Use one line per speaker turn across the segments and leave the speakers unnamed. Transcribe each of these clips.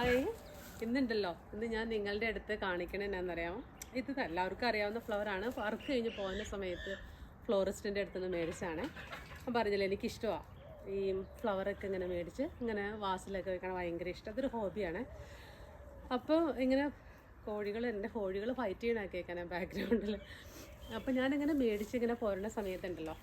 Hi. ഇന്നുണ്ടല്ലോ. ഇന്ന് ഞാൻ നിങ്ങളുടെ അടുത്ത് കാണിക്കണ എന്നാന്നറിയാമോ ഇത് എല്ലാവർക്കും അറിയാവുന്ന ഫ്ലവറാണ് വർക്ക് കഴിഞ്ഞ് പോകുന്ന സമയത്ത് ഫ്ലോറിസ്റ്റിന്റെ അടുത്ത് നിന്ന് മേടിച്ചാണ് ഞാൻ പറഞ്ഞില്ല എനിക്കിഷ്ടമാണ് ഈ ഫ്ലവറൊക്കെ ഇങ്ങനെ മേടിച്ച് ഇങ്ങനെ വാസിലൊക്കെ വെക്കണം ഭയങ്കര ഇഷ്ടം. അതൊരു ഹോബിയാണ് അപ്പോൾ ഇങ്ങനെ കോഴികൾ എന്റെ കോഴികൾ ഫൈറ്റ് ചെയ്യണ കേൾക്കാനാണ് ബാക്ക്ഗ്രൗണ്ടിൽ അപ്പോൾ ഞാനിങ്ങനെ മേടിച്ച് ഇങ്ങനെ പോരുന്ന സമയത്തുണ്ടല്ലോ.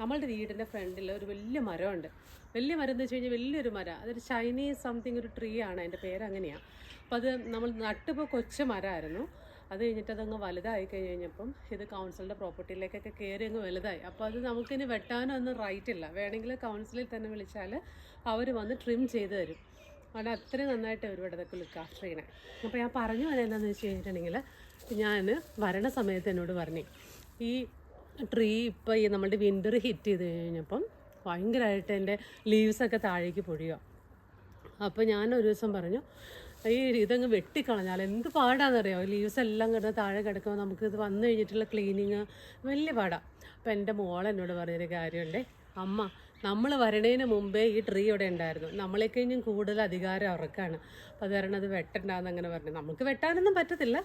നമ്മളുടെ വീടിന്റെ ഫ്രണ്ടിൽ ഒരു വലിയ മരമുണ്ട്. വലിയ മരം എന്ന് വെച്ച് കഴിഞ്ഞാൽ വലിയൊരു മരം. അതൊരു ചൈനീസ് സംതിങ് ഒരു ട്രീ ആണ്. അതിന്റെ പേര് അങ്ങനെയാണ് അപ്പോൾ അത് നമ്മൾ നട്ടിപ്പോൾ കൊച്ചു മരമായിരുന്നു. അത് കഴിഞ്ഞിട്ട് അതങ്ങ് വലുതായി കഴിഞ്ഞ് കഴിഞ്ഞപ്പം ഇത് കൗൺസിലിന്റെ പ്രോപ്പർട്ടിയിലേക്കൊക്കെ കയറി അങ്ങ് വലുതായി. അപ്പോൾ അത് നമുക്കിനി വെട്ടാനൊന്നും റൈറ്റ് ഇല്ല. വേണമെങ്കിൽ കൗൺസിലിൽ തന്നെ വിളിച്ചാൽ അവർ വന്ന് ട്രിം ചെയ്ത് തരും. അവിടെ അത്രയും നന്നായിട്ട് അവർ അതൊക്കെ ലുക്ക് ചെയ്യണേ അപ്പോൾ ഞാൻ പറഞ്ഞു എന്താണെന്ന് വെച്ച് കഴിഞ്ഞിട്ടുണ്ടെങ്കിൽ ഞാൻ വരണ സമയത്ത് എന്നോട് പറഞ്ഞു ഈ ട്രീ ഇപ്പോൾ ഈ നമ്മുടെ വിന്റർ ഹിറ്റ് ചെയ്ത് കഴിഞ്ഞപ്പം ഭയങ്കരമായിട്ട് എന്റെ ലീവ്സൊക്കെ താഴേക്ക് പൊഴിയുക അപ്പോൾ ഞാൻ ഒരു ദിവസം പറഞ്ഞു ഈ ഇതങ്ങ് വെട്ടിക്കളഞ്ഞാൽ എന്ത് പാടാണെന്നറിയോ ലീവ്സ് എല്ലാം കിടന്ന് താഴെ കിടക്കുമ്പോൾ നമുക്ക് ഇത് വന്നു കഴിഞ്ഞിട്ടുള്ള ക്ലീനിങ് വലിയ പാടാണ് അപ്പോൾ എന്റെ മോൾ എന്നോട് പറഞ്ഞൊരു കാര്യമുണ്ട് അമ്മ നമ്മൾ വരണേന് മുമ്പേ ഈ ട്രീ ഇവിടെ ഉണ്ടായിരുന്നു. നമ്മളെ കഴിഞ്ഞും കൂടുതൽ അധികാരം അവർക്കാണ്. അപ്പോൾ അത് കാരണം അത് വെട്ടണ്ടാന്ന് അങ്ങനെ പറഞ്ഞു. നമുക്ക് വെട്ടാനൊന്നും പറ്റത്തില്ല.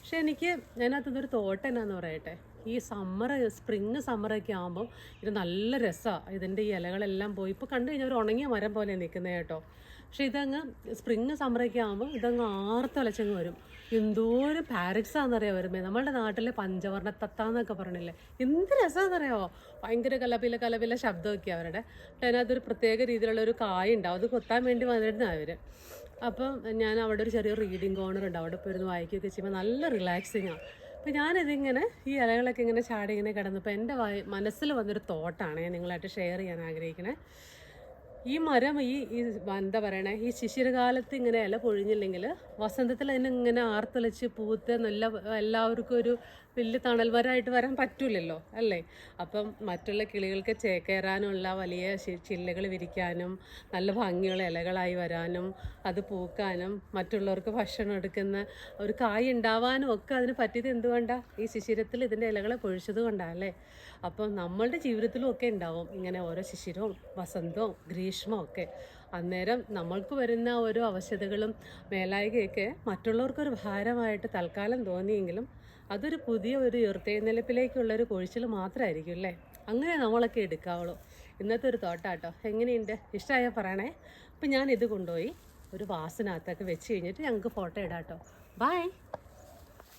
പക്ഷെ എനിക്ക് അതിനകത്തുനിന്നൊരു തോട്ട് എന്നാന്ന് പറയട്ടെ. ഈ സമ്മർ സ്പ്രിങ് സമ്മറൊക്കെ ആകുമ്പോൾ ഇത് നല്ല രസമാണ് ഇതിന്റെ ഈ ഇലകളെല്ലാം പോയി. ഇപ്പോൾ കണ്ടു കഴിഞ്ഞാൽ ഒരു ഉണങ്ങിയ മരം പോലെ നിൽക്കുന്നത് കേട്ടോ. പക്ഷെ ഇതങ്ങ് സ്പ്രിങ് സമ്മറൊക്കെ ആകുമ്പോൾ ഇതങ്ങ് ആർത്തലച്ചങ്ങ് വരും. എന്തോരം പാരക്സ് ആണെന്നറിയാം വരുമ്പോൾ നമ്മളുടെ നാട്ടിലെ പഞ്ചവർണ തത്താന്നൊക്കെ പറഞ്ഞില്ലേ? എന്ത് രസമാണെന്നറിയാമോ ഭയങ്കര കലപില കലപില ശബ്ദമൊക്കെ അവരുടെ. അതിനകത്തൊരു പ്രത്യേക രീതിയിലുള്ള ഒരു കായ ഉണ്ടാവും അത് കൊത്താൻ വേണ്ടി വന്നിരുന്ന അവർ അപ്പം ഞാൻ അവിടെ ഒരു ചെറിയ റീഡിങ് കോർണർ ഉണ്ട്. അവിടെ പോയിരുന്ന് വായിക്കുകയൊക്കെ ചെയ്യുമ്പോൾ നല്ല റിലാക്സിങ് ആണ് അപ്പം ഞാനിതിങ്ങനെ ഈ ഇലകളൊക്കെ ഇങ്ങനെ ചാടി ഇങ്ങനെ കിടന്നപ്പോൾ എന്റെ വായ മനസ്സിൽ വന്നൊരു തോട്ടാണ് ഞാൻ നിങ്ങളായിട്ട് ഷെയർ ചെയ്യാൻ ആഗ്രഹിക്കണേ. ഈ മരം ഈ എന്താ പറയണേ ഈ ശിശിരകാലത്ത് ഇങ്ങനെ ഇല പൊഴിഞ്ഞില്ലെങ്കിൽ വസന്തത്തിൽ അതിനെ ഇങ്ങനെ ആർത്തലച്ച് പൂത്ത് നല്ല എല്ലാവർക്കും ഒരു വലിയ തണൽവരായിട്ട് വരാൻ പറ്റൂലല്ലോ അല്ലേ? അപ്പം മറ്റുള്ള കിളികൾക്ക് ചേക്കേറാനുള്ള വലിയ ചില്ലകൾ വിരിക്കാനും നല്ല ഭംഗിയുള്ള ഇലകളായി വരാനും അത് പൂക്കാനും മറ്റുള്ളവർക്ക് ഭക്ഷണം എടുക്കുന്ന ഒരു കായ് ഉണ്ടാവാനും ഒക്കെ അതിന് പറ്റിയത് എന്തുകൊണ്ടാ? ഈ ശിശിരത്തിൽ ഇതിന്റെ ഇലകളെ പൊഴിച്ചത് കൊണ്ടാണ് അല്ലേ? അപ്പം നമ്മളുടെ ജീവിതത്തിലും ഒക്കെ ഉണ്ടാവും ഇങ്ങനെ ഓരോ ശിശിരവും വസന്തവും ഗ്രീഷ്മവും ഒക്കെ. അന്നേരം നമ്മൾക്ക് വരുന്ന ഓരോ അവശതകളും മേലായികയൊക്കെ മറ്റുള്ളവർക്കൊരു ഭാരമായിട്ട് തൽക്കാലം തോന്നിയെങ്കിലും അതൊരു പുതിയ ഒരു ഉയർത്തെഴുന്നേൽപ്പിലേക്കുള്ള ഒരു കൊഴിച്ചിൽ മാത്രമായിരിക്കും അല്ലേ? അങ്ങനെ നമ്മളൊക്കെ എടുക്കാവുള്ളൂ. ഇന്നത്തെ ഒരു തോട്ടാട്ടോ. എങ്ങനെയുണ്ട്? ഇഷ്ടമായ പറയണേ? അപ്പം ഞാൻ ഇത് കൊണ്ടുപോയി ഒരു വാസനകത്തൊക്കെ വെച്ച് കഴിഞ്ഞിട്ട് ഞങ്ങൾക്ക് ഫോട്ടോ ഇടാം കേട്ടോ ബൈ